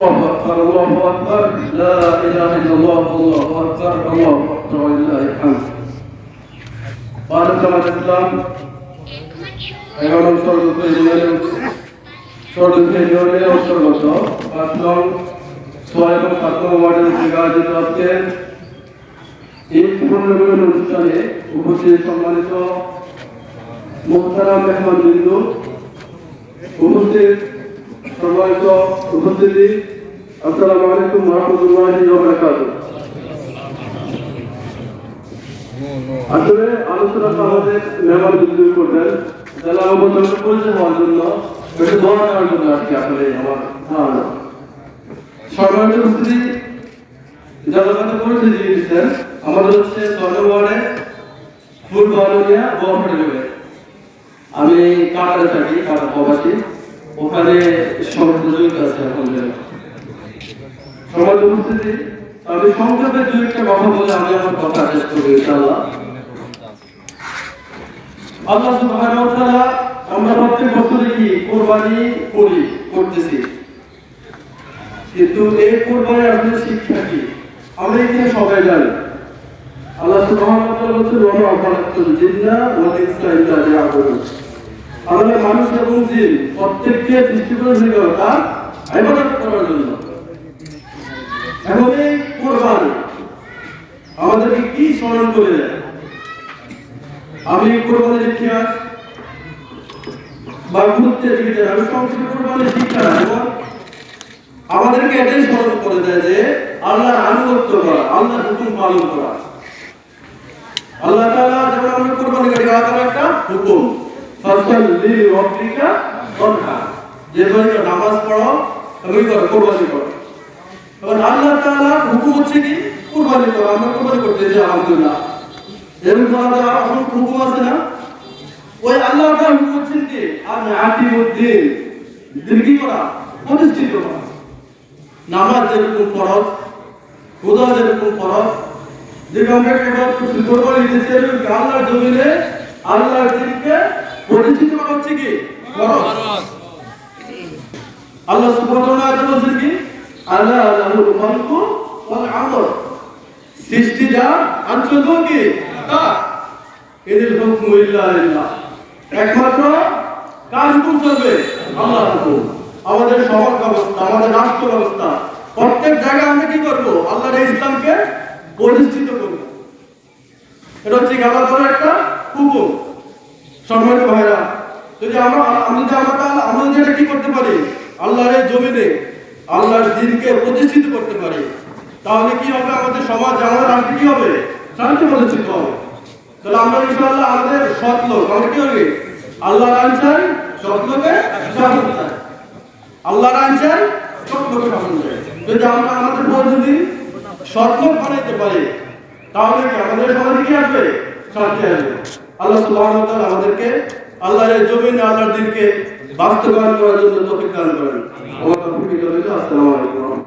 الله أكبر الله أكبر لا إله إلا الله الله أكبر الله أكبر ولله الحمد قال كما الإسلام এগারো সর্বত ইউনিয়নের সর্বত ইউনিয়নের অন্তর্গত পাঁচ নং ছয় এবং সাত নং ওয়ার্ডের থেকে আয়োজিত আজকে এই পূর্ণবিলন অনুষ্ঠানে উপস্থিত সম্মানিত মোহতারাম মেহমান বিন্দু উপস্থিত সম্মানিত উপস্থিতি, আসসালামু আলাইকুম রহমতুল্লাহি আসলে আলোচনাটা আমাদের মেহমান বিন্দু করবেন। তাহলে আমাদের পরিচয় হওয়ার জন্য একটু দোয়া করার জন্য আজকে আসলে আমার ধারণা। সম্মানিত উপস্থিতি যারা কথা পরিচয় দিয়ে আমাদের হচ্ছে ওয়ার্ডে ফুল গোয়াহাটি রোডে আমি কাটারে থাকি কাটা প্রবাসী। ওখানে সমস্ত আছে আলহামদুলিল্লাহ সমাজ উপস্থিতি আমি সংক্ষেপে দু একটা কথা বলে আমি আমার কথা শেষ করব, ইনশাআল্লাহ। আল্লাহ সুবহানাহু তাআলা আমরা প্রত্যেক বছরে কি কোরবানি করি, করতেছি। কিন্তু এই কোরবানি আসলে শিক্ষা কি? আমরা এখানে সবাই জানি। আল্লাহ সুবহানাহু ওয়া তাআলা বলছেন, ওয়া মা খালাকতুল জিন্না ওয়াল ইনসা ইল্লা লিয়াবুদুন। আমাদের মানুষ এবং জিন প্রত্যেককে করেছে কেন তার করার জন্য। এবং এই কোরবানি আমাদেরকে কি স্মরণ করে দেয়? আমি কোরবানির ইতিহাস বা গুরুত্বের দিকে আমি সংক্ষেপে কোরবানির শিক্ষা এবং আমাদেরকে এটাই স্মরণ করে দেয় যে আল্লাহর আনুগত্য করা, আল্লাহর হুকুম পালন করা। আল্লাহ তাআলা যেমন আমরা কোরবানি করি আল্লাহ একটা হুকুম যে নামাজ পড়ো এবং করো কোরবানি করো। এবার আল্লাহ তাআলা হচ্ছে কি? কোরবানি করো। আমরা কোরবানি করতে যাই আলহামদুলিল্লাহ। আরও হুকুম আছে না? ওই আল্লাহ তাআলা হুকুম হচ্ছে কি? আমি আকিমুদ্দিন দীর্ঘি করা? প্রতিষ্ঠিত করা। নামাজ যেরকম ফরজ, রোজা যেরকম ফরজ, যেরকম আমরা দিতেছি আল্লাহর জমিনে আল্লাহর দিনকে প্রতিষ্ঠিত করা হচ্ছে কি? আল্লাহ সুবহানাহু ওয়া তাআলা কি? আল্লাহ লাহুল খালকু ওয়াল আমর। সৃষ্টি আর শুধু কি? তার এদের হুকম ইল্লা লিল্লাহ একমাত্র কার হুকুম চলবে? আল্লাহর হুকুম। আমাদের সমাজ ব্যবস্থা, আমাদের রাষ্ট্র ব্যবস্থা। প্রত্যেক জায়গায় আমরা কি করব? আল্লাহর ইসলামকে প্রতিষ্ঠিত করব। এটা হচ্ছে আল্লাহ একটা হুকুম। সম্মানিত ভাইরা, যদি আমরা আমি যদি আমরা আমরা যদি এটা কি করতে পারি? আল্লাহর এই জমিনে আল্লাহর দিনকে প্রতিষ্ঠিত করতে পারি, তাহলে কি হবে? আমাদের সমাজ, আমাদের রাষ্ট্র কি হবে? শান্তি প্রতিষ্ঠিত হবে। তাহলে আমরা ইনশাআল্লাহ আমাদের সৎ লোক আমরা কি হবে? আল্লাহর আইন চাই, সৎ শাসন চাই আল্লাহর আইন চাই, সৎ শাসন চাই যদি আমরা আমাদের পদ্ধতি সৎ লোক বানাইতে পারি, তাহলে কি আমাদের সমাজে কি আসবে? শান্তি আসবে। আল্লাহ সুবহানাহু ওয়া তাআলা আমাদেরকে আল্লাহর এই জমিনে আল্লাহর দিনকে বাস্তবায়ন করার জন্য তৌফিক দান করেন। আমার তৌফিক আসসালামু আলাইকুম।